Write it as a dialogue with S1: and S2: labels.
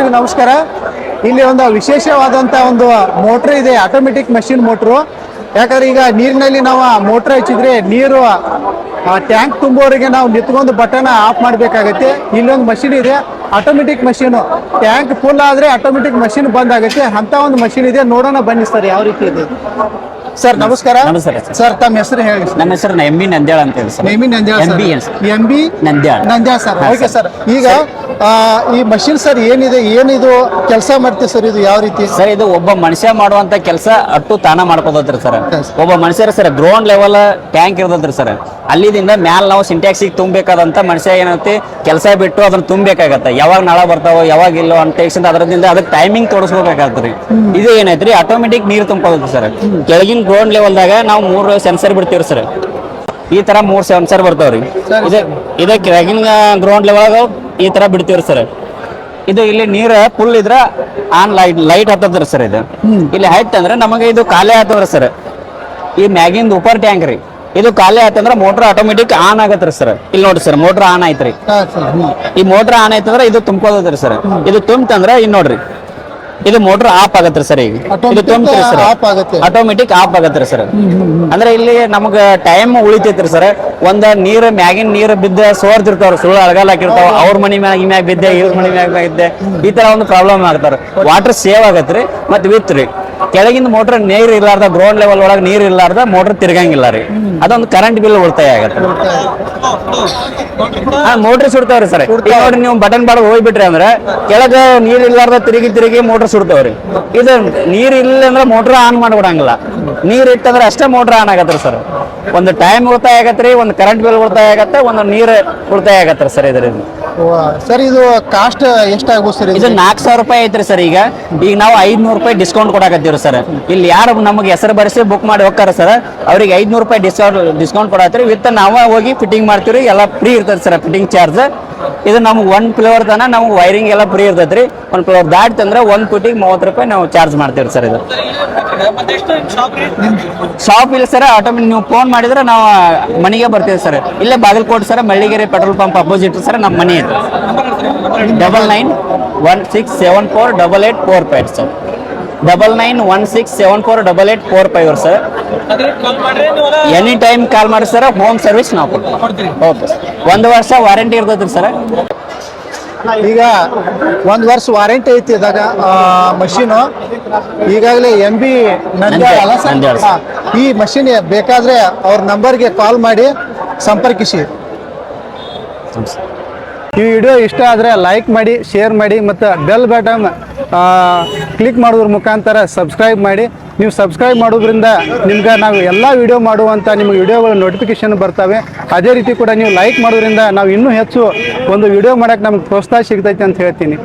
S1: ಎಲ್ಲರಿಗೂ ನಮಸ್ಕಾರ. ಇಲ್ಲಿ ಒಂದು ವಿಶೇಷವಾದಂತ ಒಂದು ಮೋಟ್ರ್ ಇದೆ ಆಟೋಮೆಟಿಕ್ ಮೆಷಿನ್ ಮೋಟ್ರು. ಯಾಕಂದ್ರೆ ಈಗ ನೀರಿನಲ್ಲಿ ನಾವು ಮೋಟ್ರ್ ಹಚ್ಚಿದ್ರೆ ನೀರು ಟ್ಯಾಂಕ್ ತುಂಬುವವರೆಗೆ ನಾವು ನಿಂತ್ಕೊಂಡು ಬಟನ್ ಆಫ್ ಮಾಡಬೇಕಾಗತ್ತೆ. ಇಲ್ಲೊಂದು ಮಷಿನ್ ಇದೆ ಆಟೋಮೆಟಿಕ್ ಮಷೀನ್ ಟ್ಯಾಂಕ್ ಫುಲ್ ಆದ್ರೆ ಆಟೋಮೆಟಿಕ್ ಮಷಿನ್ ಬಂದ್ ಆಗುತ್ತೆ. ಅಂತ ಒಂದು ಮಷಿನ್ ಇದೆ. ನೋಡೋಣ ಬನ್ನಿ ಸರ್, ಯಾವ ರೀತಿ ಇದೆ ಸರ್ ನಮಸ್ಕಾರ
S2: ನಮಸ್ಕಾರ. ಸರ್.
S1: ಸರ್ ತಮ್ಮ ಹೆಸರು ಹೇಳಿ
S2: ನನ್ನ ಹೆಸರು ಎಂ ಬಿ ನಂದ್ಯಾಳ ಅಂತ ಹೇಳಿ sir
S1: Nandyala
S2: B sir?
S1: M B
S2: Nandyala.
S1: Nandyala sir okay
S2: sir.
S1: Sir ಈಗ ಆ, ಈ ಮಷಿನ್ ಸರ್ ಏನಿದೆ ಏನಿದು ಕೆಲಸ ಮಾಡ್ತೀವಿ ಸರ್ ಇದು ಯಾವ ರೀತಿ?
S2: ಸರ್ ಇದು ಒಬ್ಬ ಮನುಷ್ಯ ಮಾಡುವಂತ ಕೆಲಸ ಅಟ್ಟು ತಾನ ಮಾಡ್ಕೋದ್ರಿ ಸರ್
S1: Yes.
S2: ಒಬ್ಬ ಮನುಷ್ಯರ ಸರ್ ಗ್ರೌಂಡ್ ಲೆವೆಲ್ ಟ್ಯಾಂಕ್ ಇರ್ತದ್ರಿ ಸರ್ ಅಲ್ಲಿದಿಂದ ಮ್ಯಾಲ ನಾವು ಸಿಂಟ್ಯಾಕ್ಸಿಗೆ ತುಂಬಬೇಕಾದಂತ ಮನುಷ್ಯ ಏನಾಗುತ್ತೆ ಕೆಲಸ ಬಿಟ್ಟು ಅದನ್ನ ತುಂಬಬೇಕಾಗತ್ತೆ. ಯಾವಾಗ ನಳ ಬರ್ತಾವೋ ಯಾವಾಗ ಇಲ್ಲೋ ಅಂತ ಟೇಕ್ಸಿಂದ ಅದರಿಂದ ಅದಕ್ಕೆ ಟೈಮಿಂಗ್ ತೋರಿಸ್ಬೇಕಾಗತ್ರಿ ಇದು ಏನೈತ್ರಿ ಆಟೋಮೆಟಿಕ್ ನೀರು ತುಂಬೋದ್ರಿ ಸರ್. ಕೆಳಗಿನ ಗ್ರೌಂಡ್ ಲೆವೆಲ್ದಾಗ ನಾವು ಮೂರು ಸೆನ್ಸರ್ ಬಿಡ್ತೀವಿ ಸರ್. ಈ ತರ ಮೂರ್ ಸೆನ್ಸರ್ ಬರ್ತಾವ್ರಿ.
S1: ರೀ
S2: ಇದೆ ಇದೆ ಕೆಳಗಿನ ಗ್ರೌಂಡ್ ಲೆವೆಲ್ ಈ ತರ ಬಿಡ್ತೀವ್ರಿ ಸರ್. ಇದು ಇಲ್ಲಿ ನೀರ ಫುಲ್ ಇದ್ರ ಆನ್ ಲೈಟ್ ಲೈಟ್ ಹತ್ತದ್ರಿ ಸರ್ ಇದು. ಇಲ್ಲಿ ಹೈಟ್ ಅಂದ್ರೆ ನಮಗೆ ಇದು ಖಾಲಿ ಹತ್ತದ್ರಿ ಸರ್. ಈ ಮ್ಯಾಗಿಂದ ಉಪರ್ ಟ್ಯಾಂಕ್ ರೀ. ಇದು ಖಾಲಿ ಆತಂದ್ರ ಮೋಟರ್ ಆಟೋಮೆಟಿಕ್ ಆನ್ ಆಗತ್ರಿ ಸರ್ ಇಲ್ಲಿ ನೋಡ್ರಿ ಸರ್ ಮೋಟರ್ ಆನ್ ಆಯ್ತ್ರಿ. ಈ ಮೋಟರ್ ಆನ್ ಆಯ್ತಂದ್ರ ಇದು ತುಂಬ್ಕೋದ್ರಿ ಸರ್ ಇದು ತುಂಬ್ತಂದ್ರ ಇನ್ ನೋಡ್ರಿ. ಇದು ಮೋಟರ್ ಆಫ್ ಆಗತ್ರಿ ಸರ್ ಈಗ. ಇದು ತುಂಬ್ತೀರಿ ಸರ್. ಆಟೋಮೆಟಿಕ್ ಆಫ್ ಆಗತ್ರಿ ಸರ್ ಅಂದ್ರೆ ಇಲ್ಲಿ ನಮಗ ಟೈಮ್ ಉಳಿತೈತ್ರಿ ಸರ್ ಒಂದ ನೀರ್ ಮ್ಯಾಗಿನ ನೀರ್ ಬಿದ್ದ ಸೋರ್ತಿರ್ತಾವ್ರ ಸುಳ್ಳು ಅಳಗಾಲ ಹಾಕಿರ್ತಾವ ಅವ್ರ ಮನಿ ಮ್ಯಾಗ ಮ್ಯಾಗ ಬಿದ್ದೆ ಇವ್ರ ಮನಿ ಮ್ಯಾಗ ಬಿದ್ದೆ ಈ ತರ ಒಂದು ಪ್ರಾಬ್ಲಮ್ ಆಗ್ತಾರ ವಾಟರ್ ಸೇವ್ ಆಗತ್ರಿ ಮತ್ ವಿತ್ ರೀ. ಕೆಳಗಿಂದ ಮೋಟರ್ ನೀರ್ ಇರ್ಲಾರ್ದ ಗ್ರೌಂಡ್ ಲೆವೆಲ್ ಒಳಗ ನೀರ್ ಇರ್ಲಾರ್ದ ಮೋಟರ್ ತಿರ್ಗಂಗಿಲ್ಲ ರೀ. ಅದೊಂದು ಕರೆಂಟ್ ಬಿಲ್ ಉಳಿತಾಯ ಆಗತ್ತೆ. ಹಾ ಮೋಟರ್ ಸುಡ್ತಾವ್ರಿ ಸರ್. ನೋಡಿ ನೀವು ಬಟನ್ ಬಾಡ ಹೋಗ್ಬಿಟ್ರಿ ಅಂದ್ರೆ ಕೆಳಗ ನೀರ್ ಇರ್ಲಾರ್ದ ತಿರುಗಿ ತಿರುಗಿ ಮೋಟರ್ ಸುಡ್ತಾವ್ರಿ. ಇದು ನೀರ್ ಇಲ್ಲ ಅಂದ್ರೆ ಮೋಟರ್ ಆನ್ ಮಾಡ್ಬಿಡಂಗಿಲ್ಲ. ನೀರ್ ಇಟ್ಟಂದ್ರೆ ಅಷ್ಟೇ ಮೋಟರ್ ಆನ್ ಆಗತ್ರಿ ಸರ್. ಒಂದು ಟೈಮ್ ಉಳಿತಾಯ ಆಗತ್ರಿ ಒಂದು ಕರೆಂಟ್ ಬಿಲ್ ಉಳಿತಾಯ ಆಗತ್ತೆ ಒಂದು ನೀರ್ ಉಳಿತಾಯ ಆಗತ್ರಿ ಸರ್ ಇದರಿಂದ.
S1: ಸರ್ ಇದು ಕಾಸ್ಟ್ ಎಷ್ಟಾಗ್ಬೋದು ಸರ್
S2: ಇದು ನಾಲ್ಕು ಸಾವಿರ ರೂಪಾಯಿ ಐತ್ರಿ ಸರ್ ಈಗ. ಈಗ ನಾವು ಐದ್ನೂರು ರೂಪಾಯಿ ಡಿಸ್ಕೌಂಟ್ ಕೊಡಕತ್ತೀವಿ ಸರ್. ಇಲ್ಲಿ ಯಾರು ನಮಗೆ ಹೆಸರು ಬರೆಸಿ ಬುಕ್ ಮಾಡಿ ಹೋಗ್ತಾರ ಸರ್. ಅವ್ರಿಗೆ ಐದ್ನೂರು ರೂಪಾಯಿ ಡಿಸ್ಕೌಂಟ್ ಡಿಸ್ಕೌಂಟ್ ಕೊಡತ್ತೀರಿ ವಿತ್ ನಾವೇ ಹೋಗಿ ಫಿಟ್ಟಿಂಗ್ ಮಾಡ್ತೀವಿ ಎಲ್ಲ ಫ್ರೀ ಇರ್ತದೆ ಸರ್ ಫಿಟ್ಟಿಂಗ್ ಚಾರ್ಜ್ ಇದು ನಮ್ಗೆ ಒನ್ ಫ್ಲೋರ್ ತನ ನಮ್ಗೆ ವೈರಿಂಗ್ ಎಲ್ಲ ಫ್ರೀ ಇರ್ತೈತ್ರಿ. ಒಂದು ಫ್ಲೋರ್ ತಂದ್ರೆ ಒಂದು ಫುಟಿಗೆ ಮೂವತ್ತು ರೂಪಾಯಿ ನಾವು ಚಾರ್ಜ್ ಮಾಡ್ತೀವಿ ಸರ್ ಇದು. ಶಾಪ್ ಇಲ್ಲ ಸರ್ ಆಟೋಮೆಟಿಕ್ ನೀವು ಫೋನ್ ಮಾಡಿದ್ರೆ ನಾವು ಮನೆಗೆ ಬರ್ತೀವಿ ಸರ್. ಇಲ್ಲೇ Bagalkote sir Malligere petrol pump opposite sir ನಮ್ಮ ಮನೆ. ಐತೆ double nine one six seven four double eight four five sir. Double nine one six seven four double eight four five sir. Any time call ಮಾಡಿ sir home service ನಾವು ಕೊಡ್ತೀವಿ. Okay ಒಂದು ವರ್ಷ warranty ಇರ್ತೈತ್ರಿ sir
S1: ಈಗ ಒಂದು ವರ್ಷ warranty ಐತಿ ಇದಾಗ ಮಷೀನು ಈಗಾಗಲೇ ಎಂ ಬಿ. ಈ ಮಷೀನ್ ಬೇಕಾದ್ರೆ ಅವ್ರ ನಂಬರ್ಗೆ ಕಾಲ್ ಮಾಡಿ ಸಂಪರ್ಕಿಸಿ. ಈ ವಿಡಿಯೋ ಇಷ್ಟ ಆದರೆ ಲೈಕ್ ಮಾಡಿ ಶೇರ್ ಮಾಡಿ ಮತ್ತು ಬೆಲ್ ಬಟನ್ ಕ್ಲಿಕ್ ಮಾಡೋದ್ರ ಮುಖಾಂತರ ಸಬ್ಸ್ಕ್ರೈಬ್ ಮಾಡಿ. ನೀವು ಸಬ್ಸ್ಕ್ರೈಬ್ ಮಾಡೋದ್ರಿಂದ ನಿಮ್ಗೆ ನಾವು ಎಲ್ಲ ವಿಡಿಯೋ ಮಾಡುವಂಥ ನಿಮಗೆ ವಿಡಿಯೋಗಳ ನೋಟಿಫಿಕೇಷನ್ ಬರ್ತವೆ. ಅದೇ ರೀತಿ ಕೂಡ ನೀವು ಲೈಕ್ ಮಾಡೋದ್ರಿಂದ ನಾವು ಇನ್ನೂ ಹೆಚ್ಚು ಒಂದು ವಿಡಿಯೋ ಮಾಡೋಕ್ಕೆ ನಮ್ಗೆ ಪ್ರೋತ್ಸಾಹ ಸಿಗ್ತೈತೆ ಅಂತ ಹೇಳ್ತೀನಿ.